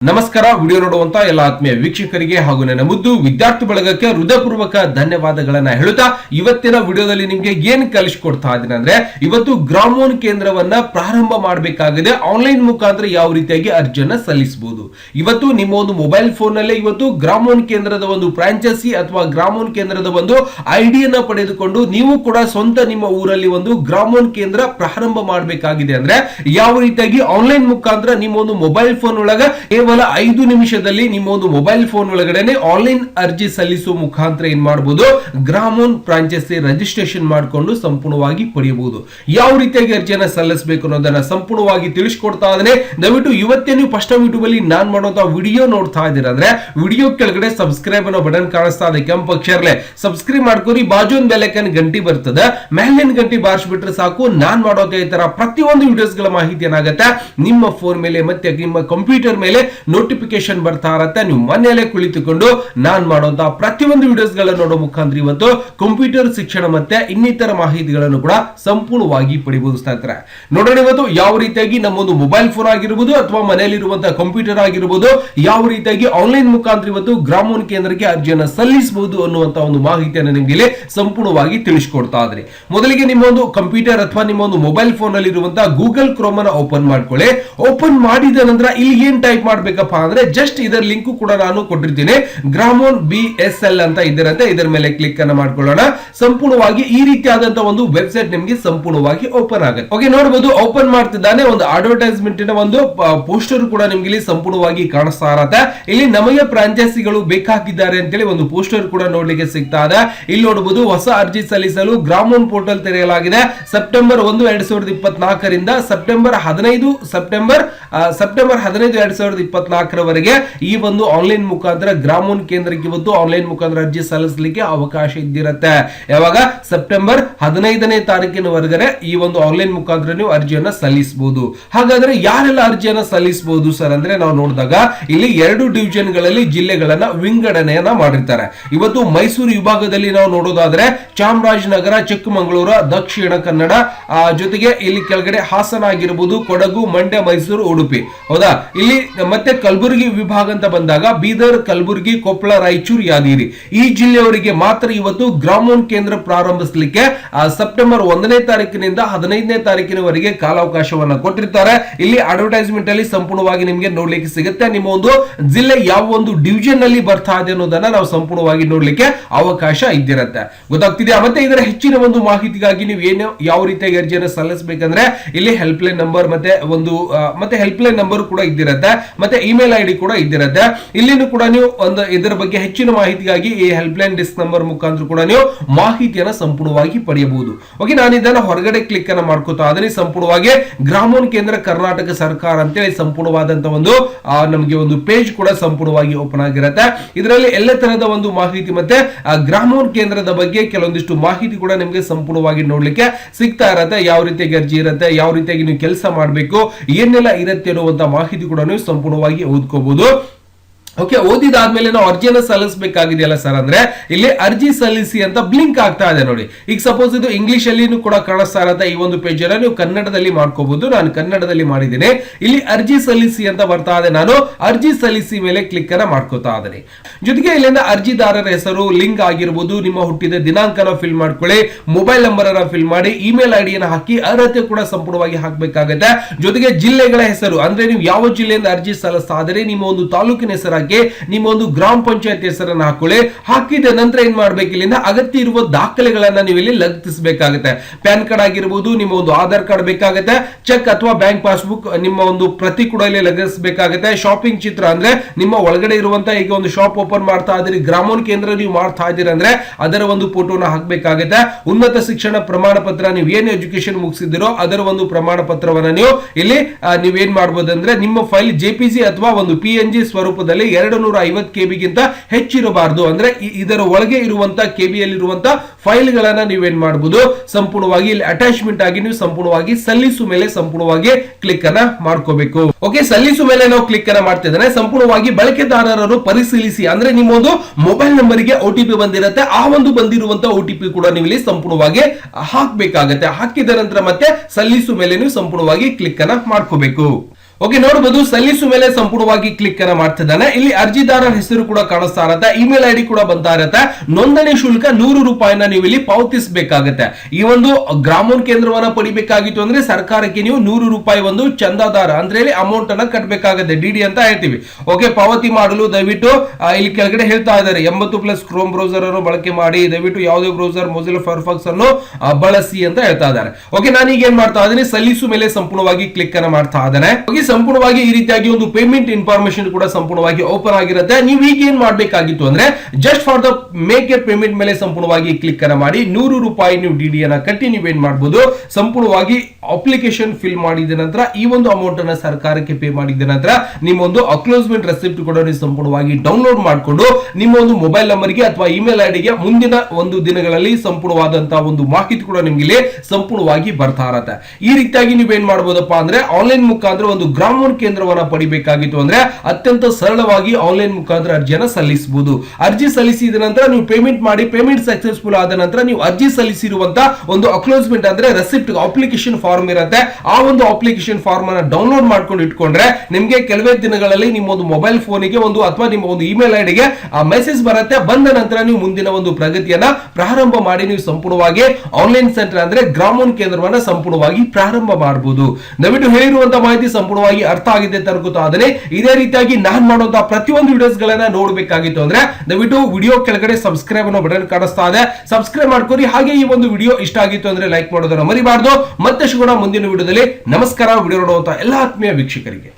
ನಮಸ್ಕಾರ, ವಿಡಿಯೋ ನೋಡುವಂತ ಎಲ್ಲ ಆತ್ಮೀಯ ವೀಕ್ಷಕರಿಗೆ ಹಾಗೂ ನನ್ನ ಮುದ್ದು ವಿದ್ಯಾರ್ಥಿ ಬಳಗಕ್ಕೆ ಹೃದಯಪೂರ್ವಕ ಧನ್ಯವಾದಗಳನ್ನ ಹೇಳುತ್ತಾ, ಇವತ್ತಿನ ವಿಡಿಯೋದಲ್ಲಿ ನಿಮ್ಗೆ ಏನ್ ಕಲಿಸ್ಕೊಡ್ತಾ ಇದ್ದೀನಿ ಅಂದ್ರೆ, ಇವತ್ತು ಗ್ರಾಮೋನ್ ಕೇಂದ್ರವನ್ನ ಪ್ರಾರಂಭ ಮಾಡಬೇಕಾಗಿದೆ. ಆನ್ಲೈನ್ ಮುಖಾಂತರ ಯಾವ ರೀತಿಯಾಗಿ ಅರ್ಜಿಯನ್ನ ಸಲ್ಲಿಸಬಹುದು ಇವತ್ತು ನಿಮ್ಮ ಒಂದು ಮೊಬೈಲ್ ಫೋನ್ ನಲ್ಲೇ ಇವತ್ತು ಗ್ರಾಮೋನ್ ಕೇಂದ್ರದ ಒಂದು ಫ್ರಾಂಚೈಸಿ ಅಥವಾ ಗ್ರಾಮೋನ್ ಕೇಂದ್ರದ ಒಂದು ಐಡಿಯನ್ನ ಪಡೆದುಕೊಂಡು ನೀವು ಕೂಡ ಸ್ವಂತ ನಿಮ್ಮ ಊರಲ್ಲಿ ಒಂದು ಗ್ರಾಮೋನ್ ಕೇಂದ್ರ ಪ್ರಾರಂಭ ಮಾಡಬೇಕಾಗಿದೆ ಅಂದ್ರೆ, ಯಾವ ರೀತಿಯಾಗಿ ಆನ್ಲೈನ್ ಮುಖಾಂತರ ನಿಮ್ಮ ಒಂದು ಮೊಬೈಲ್ ಫೋನ್ ಒಳಗ ಕೇವಲ ಐದು ನಿಮಿಷದಲ್ಲಿ ನಿಮ್ಮ ಒಂದು ಮೊಬೈಲ್ ಫೋನ್ ಒಳಗಡೆನೆ ಆನ್ಲೈನ್ ಅರ್ಜಿ ಸಲ್ಲಿಸುವ ಮುಖಾಂತರ ಏನ್ ಮಾಡಬಹುದು ಗ್ರಾಮೋನ್ ಫ್ರಾಂಚೈಸಿ ರಿಜಿಸ್ಟ್ರೇಷನ್ ಮಾಡಿಕೊಂಡು ಸಂಪೂರ್ಣವಾಗಿ ಪಡೆಯಬಹುದು. ಯಾವ ರೀತಿಯಾಗಿ ಅರ್ಜಿಯನ್ನ ಸಲ್ಲಿಸಬೇಕು ಅನ್ನೋದನ್ನ ಸಂಪೂರ್ಣವಾಗಿ ತಿಳಿಸ್ಕೊಡ್ತಾ ಇದ್ದಾನೆ. ದಯವಿಟ್ಟು ಇವತ್ತೇ ನೀವು ಫಸ್ಟ್ ಯೂಟ್ಯೂಬ್ ಅಲ್ಲಿ ನಾನು ಮಾಡುವಂತಹ ವಿಡಿಯೋ ನೋಡ್ತಾ ಇದ್ದೀರಾ ಅಂದ್ರೆ ವಿಡಿಯೋ ಕೆಳಗಡೆ ಸಬ್ಸ್ಕ್ರೈಬ್ ಅನ್ನೋ ಬಟನ್ ಕಾಣಿಸ್ತಾ ಇದೆ ಕೆಂಪು ಅಕ್ಷರಲೆ ಸಬ್ಸ್ಕ್ರೈಬ್ ಮಾಡ್ಕೊರಿ ಬಾಜು ಒಂದು ಬೆಲೆಕನ್ ಗಂಟಿ ಬರ್ತದೆ. ಮೇಲಿನ ಗಂಟಿ ಬಾರಿಸ್ಬಿಟ್ರೆ ಸಾಕು. ನಾನ್ ಮಾಡೋದೇ ತರ ಪ್ರತಿಯೊಂದು ವಿಡಿಯೋಸ್ಗಳ ಮಾಹಿತಿ ಏನಾಗುತ್ತೆ? ನಿಮ್ಮ ಫೋನ್ ಮೇಲೆ ಮತ್ತೆ ನಿಮ್ಮ ಕಂಪ್ಯೂಟರ್ ಮೇಲೆ ನೋಟಿಫಿಕೇಶನ್ ಬರ್ತಾ ಇರತ್ತೆ. ನೀವು ಮನೆಯಲ್ಲೇ ಕುಳಿತುಕೊಂಡು ನಾನು ಮಾಡುವಂತಹ ಪ್ರತಿಯೊಂದು ವಿಡಿಯೋಸ್ ಗಳನ್ನ ನೋಡೋ ಮುಖಾಂತರ ಇವತ್ತು ಕಂಪ್ಯೂಟರ್ ಶಿಕ್ಷಣ ಮತ್ತೆ ಇನ್ನಿತರ ಮಾಹಿತಿಗಳನ್ನು ಕೂಡ ಸಂಪೂರ್ಣವಾಗಿ ಪಡಿಬಹುದು ಸ್ನೇಹಿತರೆ ನೋಡೋಣ ಇವತ್ತು ಯಾವ ರೀತಿಯಾಗಿ ನಮ್ಮೊಂದು ಮೊಬೈಲ್ ಫೋನ್ ಆಗಿರ್ಬೋದು ಅಥವಾ ಮನೆಯಲ್ಲಿರುವಂತಹ ಕಂಪ್ಯೂಟರ್ ಆಗಿರ್ಬೋದು ಯಾವ ರೀತಿಯಾಗಿ ಆನ್ಲೈನ್ ಮುಖಾಂತರ ಇವತ್ತು ಗ್ರಾಮೋನ್ ಕೇಂದ್ರಕ್ಕೆ ಅರ್ಜಿಯನ್ನು ಸಲ್ಲಿಸಬಹುದು ಅನ್ನುವಂತಹ ಒಂದು ಮಾಹಿತಿಯನ್ನು ನಿಮಗೆ ಇಲ್ಲಿ ಸಂಪೂರ್ಣವಾಗಿ ತಿಳಿಸಿಕೊಡ್ತಾ ಇದ್ರಿ ಮೊದಲಿಗೆ ನಿಮ್ಮ ಒಂದು ಕಂಪ್ಯೂಟರ್ ಅಥವಾ ನಿಮ್ಮ ಒಂದು ಮೊಬೈಲ್ ಫೋನ್ ಅಲ್ಲಿ ಇರುವಂತಹ ಗೂಗಲ್ ಕ್ರೋಮ್ ಅನ್ನ ಓಪನ್ ಮಾಡ್ಕೊಳ್ಳಿ. ಓಪನ್ ಮಾಡಿದ ನಂತರ ಇಲ್ಲಿ ಏನ್ ಟೈಪ್ ಮಾಡ್ಬೇಕಪ್ಪ ಅಂದ್ರೆ ಜಸ್ಟ್ ಇದರ ಲಿಂಕ್ ಕೂಡ ನಾನು ಕೊಟ್ಟಿರ್ತೀನಿ. ಗ್ರಾಮೋನ್ ಬಿ ಎಸ್ ಎಲ್ ಅಂತ ಇದರಂತೆ ಇದರ ಮೇಲೆ ಕ್ಲಿಕ್ ಅನ್ನ ಮಾಡ್ಕೊಳ್ಳೋಣ. ಸಂಪೂರ್ಣವಾಗಿ ಈ ರೀತಿಯಾದಂತ ಒಂದು ವೆಬ್ಸೈಟ್ ನಿಮಗೆ ಸಂಪೂರ್ಣವಾಗಿ ಓಪನ್ ಆಗುತ್ತೆ. ಓಕೆ ನೋಡಬಹುದು ಓಪನ್ ಮಾಡ್ತಿದ್ದಾನೆ. ಒಂದು ಅಡ್ವರ್ಟೈಸ್ಮೆಂಟ್ ಒಂದು ಪೋಸ್ಟರ್ ಕೂಡ ನಿಮ್ಗೆ ಇಲ್ಲಿ ಸಂಪೂರ್ಣವಾಗಿ ಕಾಣಿಸ್ತಾ ಇರತ್ತೆ. ಇಲ್ಲಿ ನಮಗೆ ಫ್ರಾಂಚೈಸಿಗಳು ಬೇಕಾಗಿದ್ದಾರೆ ಅಂತೇಳಿ ಒಂದು ಪೋಸ್ಟರ್ ಕೂಡ ನೋಡ್ಲಿಕ್ಕೆ ಸಿಗ್ತಾ ಇದೆ. ಇಲ್ಲಿ ನೋಡಬಹುದು ಹೊಸ ಅರ್ಜಿ ಸಲ್ಲಿಸಲು ಗ್ರಾಮೋನ್ ಪೋರ್ಟಲ್ ತೆರೆಯಲಾಗಿದೆ. ಸೆಪ್ಟೆಂಬರ್ ಒಂದು, ಎರಡ್ ಸಾವಿರದ ಇಪ್ಪತ್ನಾಲ್ಕರಿಂದ ಸೆಪ್ಟೆಂಬರ್ ಹದಿನೈದು ಸೆಪ್ಟೆಂಬರ್ ಸೆಪ್ಟೆಂಬರ್ ಹದಿನೈದು, ಎರಡ್ ಸಾವಿರದ ಇಪ್ಪತ್ನಾಲ್ಕರವರೆಗೆ ಈ ಒಂದು ಆನ್ಲೈನ್ ಮುಖಾಂತರ ಗ್ರಾಮೋನ್ ಕೇಂದ್ರಕ್ಕೆ ಇವತ್ತು ಆನ್ಲೈನ್ ಮುಖಾಂತರ ಅರ್ಜಿ ಸಲ್ಲಿಸಲಿಕ್ಕೆ ಅವಕಾಶ ಇದ್ದಿರತ್ತೆ. ಯಾವಾಗ? ಸೆಪ್ಟೆಂಬರ್ ಹದಿನೈದನೇ ತಾರೀಕಿನವರೆಗೆ ಈ ಒಂದು ಆನ್ಲೈನ್ ಮುಖಾಂತರ ನೀವು ಅರ್ಜಿಯನ್ನ ಸಲ್ಲಿಸಬಹುದು ಹಾಗಾದ್ರೆ ಯಾರೆಲ್ಲ ಅರ್ಜಿಯನ್ನ ಸಲ್ಲಿಸಬಹುದು ಸರ್ ಅಂದ್ರೆ ನಾವು ನೋಡಿದಾಗ ಇಲ್ಲಿ ಎರಡು ಡಿವಿಷನ್ಗಳಲ್ಲಿ ಜಿಲ್ಲೆಗಳನ್ನ ವಿಂಗಡಣೆಯನ್ನ ಮಾಡಿರ್ತಾರೆ. ಇವತ್ತು ಮೈಸೂರು ವಿಭಾಗದಲ್ಲಿ ನಾವು ನೋಡೋದಾದ್ರೆ ಚಾಮರಾಜನಗರ, ಚಿಕ್ಕಮಗಳೂರು, ದಕ್ಷಿಣ ಕನ್ನಡ ಜೊತೆಗೆ ಇಲ್ಲಿ ಕೆಳಗಡೆ ಹಾಸನ ಆಗಿರಬಹುದು ಕೊಡಗು, ಮಂಡ್ಯ, ಮೈಸೂರು, ಉಡುಪಿ. ಹೌದಾ? ಇಲ್ಲಿ ಮತ್ತೆ ಕಲಬುರಗಿ ವಿಭಾಗ ಅಂತ ಬಂದಾಗ ಬೀದರ್, ಕಲಬುರಗಿ, ಕೊಪ್ಪಳ, ರಾಯಚೂರು ಯಾದಗಿರಿ. ಈ ಜಿಲ್ಲೆಯವರಿಗೆ ಮಾತ್ರ ಇವತ್ತು ಗ್ರಾಮೋನ್ ಕೇಂದ್ರ ಪ್ರಾರಂಭಿಸಲಿಕ್ಕೆ ಸೆಪ್ಟೆಂಬರ್ ಒಂದನೇ ತಾರೀಕಿನಿಂದ ಹದಿನೈದನೇ ತಾರೀಕಿನವರೆಗೆ ಕಾಲಾವಕಾಶವನ್ನ ಕೊಟ್ಟಿರ್ತಾರೆ. ಇಲ್ಲಿ ಅಡ್ವರ್ಟೈಸ್ಮೆಂಟ್ ಅಲ್ಲಿ ಸಂಪೂರ್ಣವಾಗಿ ನಿಮಗೆ ನೋಡ್ಲಿಕ್ಕೆ ಸಿಗುತ್ತೆ. ನಿಮ್ಮ ಒಂದು ಜಿಲ್ಲೆ ಯಾವ ಒಂದು ಡಿವಿಷನ್ನಲ್ಲಿ ಬರ್ತಾ ಇದೆ ಅನ್ನೋದನ್ನ ನಾವು ಸಂಪೂರ್ಣವಾಗಿ ನೋಡ್ಲಿಕ್ಕೆ ಅವಕಾಶ ಇದ್ದಿರುತ್ತೆ. ಗೊತ್ತಾಗ್ತಿದೆ ಮತ್ತೆ ಇದರ ಹೆಚ್ಚಿನ ಒಂದು ಮಾಹಿತಿಗಾಗಿ ನೀವು ಏನು ಯಾವ ರೀತಿಯಾಗಿ ಅರ್ಜಿಯನ್ನು ಸಲ್ಲಿಸಬೇಕಂದ್ರೆ, ಇಲ್ಲಿ ಹೆಲ್ಪ್ ಲೈನ್ ನಂಬರ್ ಮತ್ತೆ ಒಂದು ಮತ್ತೆ ಹೆಲ್ಪ್ ಲೈನ್ ನಂಬರ್ ಕೂಡ ಇದ್ದಿರತ್ತೆ. ಮತ್ತೆ ಇಮೇಲ್ ಐ ಕೂಡ ಇದ್ದಿರುತ್ತೆ. ಇಲ್ಲಿನೂ ಕೂಡ ನೀವು ಒಂದು ಇದರ ಬಗ್ಗೆ ಹೆಚ್ಚಿನ ಮಾಹಿತಿಗಾಗಿ ಈ ಹೆಲ್ಪ್ ಲೈನ್ ಡಿಸ್ಕ್ ನಂಬರ್ ಮುಖಾಂತರ ಕೂಡ ನೀವು ಮಾಹಿತಿಯನ್ನ ಸಂಪೂರ್ಣವಾಗಿ ಪಡೆಯಬಹುದು. ಓಕೆ ನಾನು ಇದನ್ನ ಹೊರಗಡೆ ಕ್ಲಿಕ್ ಅನ್ನ ಮಾಡ್ಕೋತಾ ಅದನ್ನೇ ಸಂಪೂರ್ಣವಾಗಿ ಗ್ರಾಮೋನ್ ಕೇಂದ್ರ ಕರ್ನಾಟಕ ಸರ್ಕಾರ ಅಂತೇಳಿ ಸಂಪೂರ್ಣವಾದಂತ ಒಂದು ನಮಗೆ ಒಂದು ಪೇಜ್ ಕೂಡ ಸಂಪೂರ್ಣವಾಗಿ ಓಪನ್ ಆಗಿರುತ್ತೆ. ಇದರಲ್ಲಿ ಎಲ್ಲ ತರಹದ ಒಂದು ಮಾಹಿತಿ ಮತ್ತೆ ಗ್ರಾಮೋನ್ ಕೇಂದ್ರದ ಬಗ್ಗೆ ಕೆಲವೊಂದಿಷ್ಟು ಮಾಹಿತಿ ಕೂಡ ನಿಮಗೆ ಸಂಪೂರ್ಣವಾಗಿ ನೋಡ್ಲಿಕ್ಕೆ ಸಿಗ್ತಾ ಇರತ್ತೆ. ಯಾವ ರೀತಿಯಾಗಿ ಅರ್ಜಿ ಇರುತ್ತೆ, ಯಾವ ರೀತಿಯಾಗಿ ನೀವು ಕೆಲಸ ಮಾಡಬೇಕು, ಏನೆಲ್ಲ ಇರುತ್ತೆ ಅನ್ನುವಂತ ಮಾಹಿತಿ ಕೂಡ ನೀವು ಸಂಪೂರ್ಣವಾಗಿ ಓದ್ಕೋಬಹುದು ಓಕೆ ಓದಿದಾದ್ಮೇಲೆ ನಾವು ಅರ್ಜಿಯನ್ನ ಸಲ್ಲಿಸಬೇಕಾಗಿದೆಯಲ್ಲ ಸರ್ ಅಂದ್ರೆ, ಇಲ್ಲಿ ಅರ್ಜಿ ಸಲ್ಲಿಸಿ ಅಂತ ಬ್ಲಿಂಕ್ ಆಗ್ತಾ ಇದೆ ನೋಡಿ. ಈಗ ಸಪೋಸ್ ಇದು ಇಂಗ್ಲಿಷ್ ಅಲ್ಲಿ ಕೂಡ ಕಾಣಿಸ್ತಾ ಇರತ್ತೆ, ಈ ಒಂದು ಪೇಜ್ ಅನ್ನ ನೀವು ಕನ್ನಡದಲ್ಲಿ ಮಾಡ್ಕೋಬಹುದು, ನಾನು ಕನ್ನಡದಲ್ಲಿ ಮಾಡಿದ್ದೀನಿ. ಇಲ್ಲಿ ಅರ್ಜಿ ಸಲ್ಲಿಸಿ ಅಂತ ಬರ್ತಾ ಇದೆ, ನಾನು ಅರ್ಜಿ ಸಲ್ಲಿಸಿ ಮೇಲೆ ಕ್ಲಿಕ್ ಅನ್ನ ಮಾಡ್ಕೋತಾ ಇದ್ದೀನಿ. ಜೊತೆಗೆ ಇಲ್ಲಿಂದ ಅರ್ಜಿದಾರರ ಹೆಸರು, ಲಿಂಕ್ ಆಗಿರ್ಬೋದು, ನಿಮ್ಮ ಹುಟ್ಟಿದ ದಿನಾಂಕನ ಫಿಲ್ ಮಾಡ್ಕೊಳ್ಳಿ ಮೊಬೈಲ್ ನಂಬರ್ ಅನ್ನ ಫಿಲ್ ಮಾಡಿ ಇಮೇಲ್ ಐಡಿಯನ್ನು ಡಿಯನ್ನು ಹಾಕಿ, ಅರ್ಹತೆ ಕೂಡ ಸಂಪೂರ್ಣವಾಗಿ ಹಾಕಬೇಕಾಗುತ್ತೆ. ಜೊತೆಗೆ ಜಿಲ್ಲೆಗಳ ಹೆಸರು, ಅಂದ್ರೆ ನೀವು ಯಾವ ಜಿಲ್ಲೆಯಿಂದ ಅರ್ಜಿ ಸಲ್ಲಿಸ್ತಾ ಇದ್ರೆ ನಿಮ್ಮ ಒಂದು ತಾಲೂಕಿನ ಹೆಸರು ಹಾಕಿ ನಿಮ್ಮ ಒಂದು ಗ್ರಾಮ ಪಂಚಾಯತ್ ಹೆಸರನ್ನು ಹಾಕೊಳ್ಳಿ. ಹಾಕಿದ ನಂತರ ಏನ್ ಮಾಡ್ಬೇಕು? ಇಲ್ಲಿಂದ ಅಗತ್ಯ ಇರುವ ದಾಖಲೆಗಳನ್ನ ನೀವು ಇಲ್ಲಿ ಲಗತ್ತಿಸಬೇಕಾಗುತ್ತೆ. ಪ್ಯಾನ್ ಕಾರ್ಡ್ ಆಗಿರ್ಬೋದು, ನಿಮ್ಮ ಒಂದು ಆಧಾರ್ ಕಾರ್ಡ್ ಬೇಕಾಗುತ್ತೆ, ಚೆಕ್ ಅಥವಾ ಬ್ಯಾಂಕ್ ಪಾಸ್ಬುಕ್, ನಿಮ್ಮ ಒಂದು ಪ್ರತಿ ಕೂಡ ಇಲ್ಲಿ ಲಗತ್ತಿಸಬೇಕಾಗುತ್ತೆ. ಶಾಪಿಂಗ್ ಚಿತ್ರ ಅಂದ್ರೆ ನಿಮ್ಮ ಒಳಗಡೆ ಇರುವಂತ ಈಗ ಒಂದು ಶಾಪ್ ಓಪನ್ ಮಾಡ್ತಾ ಇದ್ದೀರಿ, ಗ್ರಾಮೋನ್ ಕೇಂದ್ರ ನೀವು ಮಾಡ್ತಾ ಇದ್ದೀರಿ ಅಂದ್ರೆ ಅದರ ಒಂದು ಫೋಟೋನ ಹಾಕಬೇಕಾಗುತ್ತೆ. ಉನ್ನತ ಶಿಕ್ಷಣ ಪ್ರಮಾಣ ಪತ್ರ ನೀವು ಏನು ಎಜುಕೇಶನ್ ಮುಗಿಸಿದಿರೋ ಅದರ ಒಂದು ಪ್ರಮಾಣ ಪತ್ರವನ್ನ ನೀವು ಇಲ್ಲಿ ನೀವೇನ್ ಮಾಡಬಹುದು ಅಂದ್ರೆ ನಿಮ್ಮ ಫೈಲ್ ಜೆಪಿಜಿ ಅಥವಾ ಒಂದು ಪಿ ಎನ್ ಸ್ವರೂಪದಲ್ಲಿ ಎರಡು ನೂರ ಐವತ್ತು ಕೆಬಿಗಿಂತ ಹೆಚ್ಚಿರಬಾರದು. ಅಂದ್ರೆ ಇದರ ಒಳಗೆ ಇರುವಂತ ಕೆ ಫೈಲ್ ಗಳನ್ನ ನೀವೇನ್ ಮಾಡಬಹುದು ಸಂಪೂರ್ಣವಾಗಿ ಇಲ್ಲಿ ಅಟ್ಯಾಚ್ಮೆಂಟ್ ಆಗಿ ನೀವು ಸಂಪೂರ್ಣವಾಗಿ ಸಲ್ಲಿಸು ಮೇಲೆ ಸಂಪೂರ್ಣವಾಗಿ ಕ್ಲಿಕ್ ಅನ್ನ ಮಾಡ್ಕೋಬೇಕು. ಓಕೆ ಸಲ್ಲಿಸು ಮೇಲೆ ನಾವು ಕ್ಲಿಕ್ ಅನ್ನ ಮಾಡ್ತಿದ್ದೇನೆ. ಸಂಪೂರ್ಣವಾಗಿ ಬಳಕೆದಾರರನ್ನು ಪರಿಶೀಲಿಸಿ. ಅಂದ್ರೆ ನಿಮ್ಮ ಒಂದು ಮೊಬೈಲ್ ನಂಬರಿಗೆ ಗೆ ಟಿಪಿ ಬಂದಿರುತ್ತೆ. ಆ ಒಂದು ಬಂದಿರುವಂತ ಓಟಿಪಿ ಕೂಡ ನೀವು ಇಲ್ಲಿ ಸಂಪೂರ್ಣವಾಗಿ ಹಾಕ್ಬೇಕಾಗತ್ತೆ. ಹಾಕಿದ ನಂತರ ಮತ್ತೆ ಸಲ್ಲಿಸು ಮೇಲೆ ನೀವು ಸಂಪೂರ್ಣವಾಗಿ ಕ್ಲಿಕ್ ಅನ್ನ ಮಾಡ್ಕೋಬೇಕು. ಓಕೆ ನೋಡಬಹುದು ಸಲ್ಲಿಸು ಮೇಲೆ ಸಂಪೂರ್ಣವಾಗಿ ಕ್ಲಿಕ್ ಅನ್ನ ಮಾಡ್ತಿದ್ದಾನೆ. ಇಲ್ಲಿ ಅರ್ಜಿದಾರರ ಹೆಸರು ಕೂಡ ಕಾಣಿಸ್ತಾ ಇರತ್ತೆ. ಇಮೇಲ್ ಐಡಿ ಕೂಡ ಬಂತಾ ಇರತ್ತೆ. ನೋಂದಣಿ ಶುಲ್ಕ ನೂರು ರೂಪಾಯಿನ ನೀವು ಇಲ್ಲಿ ಪಾವತಿಸಬೇಕಾಗತ್ತೆ. ಈ ಒಂದು ಗ್ರಾಮೋನ್ ಕೇಂದ್ರವನ್ನ ಪಡಿಬೇಕಾಗಿತ್ತು ಅಂದ್ರೆ ಸರ್ಕಾರಕ್ಕೆ ನೀವು ನೂರು ರೂಪಾಯಿ ಒಂದು ಚಂದಾದಾರ ಅಂದ್ರೆ ಇಲ್ಲಿ ಅಮೌಂಟ್ ಅನ್ನ ಕಟ್ಟಬೇಕಾಗತ್ತೆ ಡಿಡಿ ಅಂತ ಹೇಳ್ತೀವಿ. ಓಕೆ, ಪಾವತಿ ಮಾಡಲು ದಯವಿಟ್ಟು ಇಲ್ಲಿ ಕೆಳಗಡೆ ಹೇಳ್ತಾ ಇದ್ದಾರೆ. ಎಂಬತ್ತು ಪ್ಲಸ್ ಕ್ರೋಮ್ ಬ್ರೌಸರ್ ಅನ್ನು ಬಳಕೆ ಮಾಡಿ, ದಯವಿಟ್ಟು ಯಾವುದೇ ಬ್ರೌಸರ್ ಮೊಜಿಲ್ ಫೈರ್ಫಾಕ್ಸ್ ಅನ್ನು ಬಳಸಿ ಅಂತ ಹೇಳ್ತಾ ಇದ್ದಾರೆ. ಓಕೆ ನಾನು ಈಗ ಏನ್ ಮಾಡ್ತಾ ಇದ್ದೀನಿ? ಸಲ್ಲಿಸು ಮೇಲೆ ಸಂಪೂರ್ಣವಾಗಿ ಕ್ಲಿಕ್ ಅನ್ನ ಮಾಡ್ತಾ ಇದ್ದೇನೆ. ಸಂಪೂರ್ಣವಾಗಿ ಈ ರೀತಿಯಾಗಿ ಒಂದು ಪೇಮೆಂಟ್ ಇನ್ಫಾರ್ಮೇಶನ್ ಕೂಡ ಸಂಪೂರ್ಣವಾಗಿ ಓಪನ್ ಆಗಿರುತ್ತೆ. ನೀವು ಈಗ ಏನ್ ಮಾಡಬೇಕಾಗಿತ್ತು ಅಂದ್ರೆ just for the make a payment ಮೇಲೆ ಸಂಪೂರ್ಣವಾಗಿ ಕ್ಲಿಕ್ ಅನ್ನ ಮಾಡಿ, ನೂರು ರೂಪಾಯಿ ನೀವು ಡಿ ಡಿ ಅನ್ನ ಕಟ್ಟಿ ನೀವು ಏನ್ ಮಾಡಬಹುದು ಸಂಪೂರ್ಣವಾಗಿ ಅಪ್ಲಿಕೇಶನ್ ಫಿಲ್ ಮಾಡಿದ ನಂತರ, ಈ ಒಂದು ಅಮೌಂಟ್ ಅನ್ನ ಸರ್ಕಾರಕ್ಕೆ ಪೇ ಮಾಡಿದ ನಂತರ ನಿಮ್ಮ ಒಂದು ಅಕ್ಲೋಸ್ಮೆಂಟ್ ರೆಸಿಪ್ಟ್ ಕೂಡ ನೀವು ಸಂಪೂರ್ಣವಾಗಿ ಡೌನ್ಲೋಡ್ ಮಾಡಿಕೊಂಡು, ನಿಮ್ಮ ಒಂದು ಮೊಬೈಲ್ ನಂಬರ್ಗೆ ಅಥವಾ ಇಮೇಲ್ ಐಡಿಗೆ ಮುಂದಿನ ಒಂದು ದಿನಗಳಲ್ಲಿ ಸಂಪೂರ್ಣವಾದಂತಹ ಒಂದು ಮಾಹಿತಿ ಕೂಡ ನಿಮ್ಗೆ ಸಂಪೂರ್ಣವಾಗಿ ಬರ್ತಾ ಇರತ್ತೆ. ಈ ರೀತಿಯಾಗಿ ನೀವು ಏನ್ ಮಾಡಬಹುದಪ್ಪ ಅಂದ್ರೆ ಆನ್ಲೈನ್ ಮುಖಾಂತರ ಒಂದು ಗ್ರಾಮೋನ್ ಕೇಂದ್ರವನ್ನ ಪಡಿಬೇಕಾಗಿತ್ತು ಅಂದ್ರೆ ಅತ್ಯಂತ ಸರಳವಾಗಿ ಆನ್ಲೈನ್ ಮುಖಾಂತರ ಅರ್ಜಿಯನ್ನು ಸಲ್ಲಿಸಬಹುದು ಅರ್ಜಿ ಸಲ್ಲಿಸಿದ ನಂತರ ನೀವು ಪೇಮೆಂಟ್ ಮಾಡಿ ಪೇಮೆಂಟ್ ಸಕ್ಸಸ್ಫುಲ್ ಆದ ನಂತರ ನೀವು ಅರ್ಜಿ ಸಲ್ಲಿಸಿರುವಂತ ಒಂದು ಅಕ್ಲೋಸ್ಮೆಂಟ್ ಅಂದ್ರೆ ರೆಸಿಪ್ಟ್ ಅಪ್ಲಿಕೇಶನ್ ಫಾರ್ಮ್ ಇರುತ್ತೆ. ಆ ಒಂದು ಅಪ್ಲಿಕೇಶನ್ ಫಾರ್ಮ್ ಅನ್ನು ಡೌನ್ಲೋಡ್ ಮಾಡ್ಕೊಂಡು ಇಟ್ಕೊಂಡ್ರೆ ನಿಮಗೆ ಕೆಲವೇ ದಿನಗಳಲ್ಲಿ ನಿಮ್ಮ ಒಂದು ಮೊಬೈಲ್ ಫೋನಿಗೆ ಒಂದು ಅಥವಾ ನಿಮ್ಮ ಒಂದು ಇಮೇಲ್ ಐಡಿಗೆ ಆ ಮೆಸೇಜ್ ಬರುತ್ತೆ. ಬಂದ ನಂತರ ನೀವು ಮುಂದಿನ ಒಂದು ಪ್ರಗತಿಯನ್ನ ಪ್ರಾರಂಭ ಮಾಡಿ ನೀವು ಸಂಪೂರ್ಣವಾಗಿ ಆನ್ಲೈನ್ ಸೆಂಟರ್ ಅಂದ್ರೆ ಗ್ರಾಮೋನ್ ಕೇಂದ್ರವನ್ನ ಸಂಪೂರ್ಣವಾಗಿ ಪ್ರಾರಂಭ ಮಾಡಬಹುದು ದಯವಿಟ್ಟು ಹೇಳಿರುವಂತಹ ಮಾಹಿತಿ ಸಂಪೂರ್ಣವಾಗಿ ಅರ್ಥ ಆಗಿದೆ ಅಂತ ಆದರೆ ಇದೇ ರೀತಿಯಾಗಿ ನಾನ್ ಮಾಡುವಂತಹ ಪ್ರತಿಯೊಂದು ವಿಡಿಯೋಸ್ ಗಳನ್ನ ನೋಡ್ಬೇಕಾಗಿತ್ತು ಅಂದ್ರೆ ದಯವಿಟ್ಟು ವಿಡಿಯೋ ಕೆಳಗಡೆ ಸಬ್ಸ್ಕ್ರೈಬ್ ಅನ್ನೋ ಬಟನ್ ಕಾಣಿಸ್ತಾ ಇದೆ. ಸಬ್ಸ್ಕ್ರೈಬ್ ಮಾಡ್ಕೊರಿ ಹಾಗೆ ಈ ಒಂದು ವಿಡಿಯೋ ಇಷ್ಟ ಆಗಿತ್ತು ಅಂದ್ರೆ ಲೈಕ್ ಮಾಡೋದನ್ನ ಮರಿಬಾರ್ದು. ಮತ್ತೆ ಸಿಗೋಣ ಮುಂದಿನ ವಿಡಿಯೋದಲ್ಲಿ ನಮಸ್ಕಾರ. ವಿಡಿಯೋ ನೋಡುವಂತ ಎಲ್ಲ ಆತ್ಮೀಯ ವೀಕ್ಷಕರಿಗೆ.